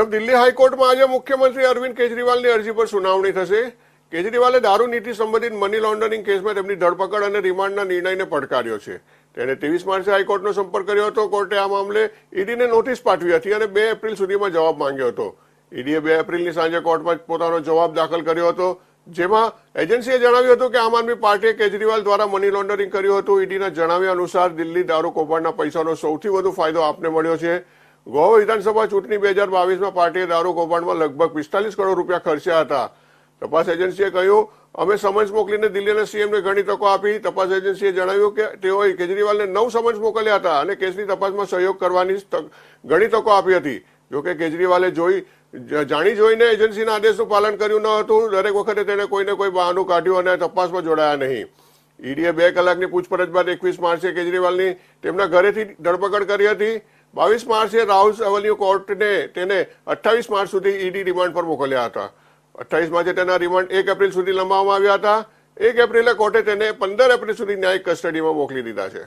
તરફ દિલ્હી હાઈકોર્ટમાં આજે મુખ્યમંત્રી અરવિંદ કેજરીવાલની અરજી પર સુનાવણી થશે. કેજરીવાલે દારૂ નીતિ સંબંધિત મની લોન્ડરિંગ કેસમાં તેમની ધરપકડ અને રિમાન્ડના નિર્ણયને પડકાર્યો છે. તેણે ત્રેવીસ માર્ચે હાઈકોર્ટનો સંપર્ક કર્યો હતો. કોર્ટે આ મામલે ઈડીને નોટિસ પાઠવી હતી અને બે એપ્રિલ સુધીમાં જવાબ માંગ્યો હતો. ઈડીએ બે એપ્રિલની સાંજે કોર્ટમાં પોતાનો જવાબ દાખલ કર્યો હતો. જેમાં એજન્સીએ જણાવ્યું હતું કે આમ આદમી પાર્ટીએ કેજરીવાલ દ્વારા મની લોન્ડરિંગ કર્યું હતું. ઈડીના જણાવ્યા અનુસાર દિલ્હી દારૂ કૌભાંડના પૈસાનો સૌથી વધુ ફાયદો આપને મળ્યો છે. ગોવા વિધાનસભા ચૂંટણી બે હજાર બાવીસમાં પાર્ટીએ દારૂ કૌભાંડમાં લગભગ પિસ્તાલીસ કરોડ રૂપિયા ખર્ચ્યા હતા. તપાસ એજન્સીએ કહ્યું, અમે સમન્સ મોકલીને દિલ્હીના સીએમને ઘણી તકો આપી. તપાસ એજન્સીએ જણાવ્યું કે તેઓએ કેજરીવાલને નવ સમન્સ મોકલ્યા હતા અને કેસની તપાસમાં સહયોગ કરવાની ઘણી તકો આપી હતી. જોકે કેજરીવાલે જોઈ જાણી જોઈને એજન્સીના આદેશનું પાલન કર્યું ન હતું. દરેક વખતે તેણે કોઈને કોઈ બહાનું કાઢ્યું અને તપાસમાં જોડાયા નહીં. ઈડીએ બે કલાકની પૂછપરછ બાદ એકવીસ માર્ચે કેજરીવાલની તેમના ઘરેથી ધરપકડ કરી હતી. બાવીસ માર્ચે રાહુલ એવન્યુ કોર્ટને તેને અઠ્ઠાવીસ માર્ચ સુધી ઈડી રિમાન્ડ પર મોકલ્યા હતા. અઠ્ઠાવીસ માર્ચે તેના રિમાન્ડ એક એપ્રિલ સુધી લંબાવવામાં આવ્યા હતા. એક એપ્રિલે કોર્ટે તેને પંદર એપ્રિલ સુધી ન્યાયિક કસ્ટડીમાં મોકલી દીધા છે.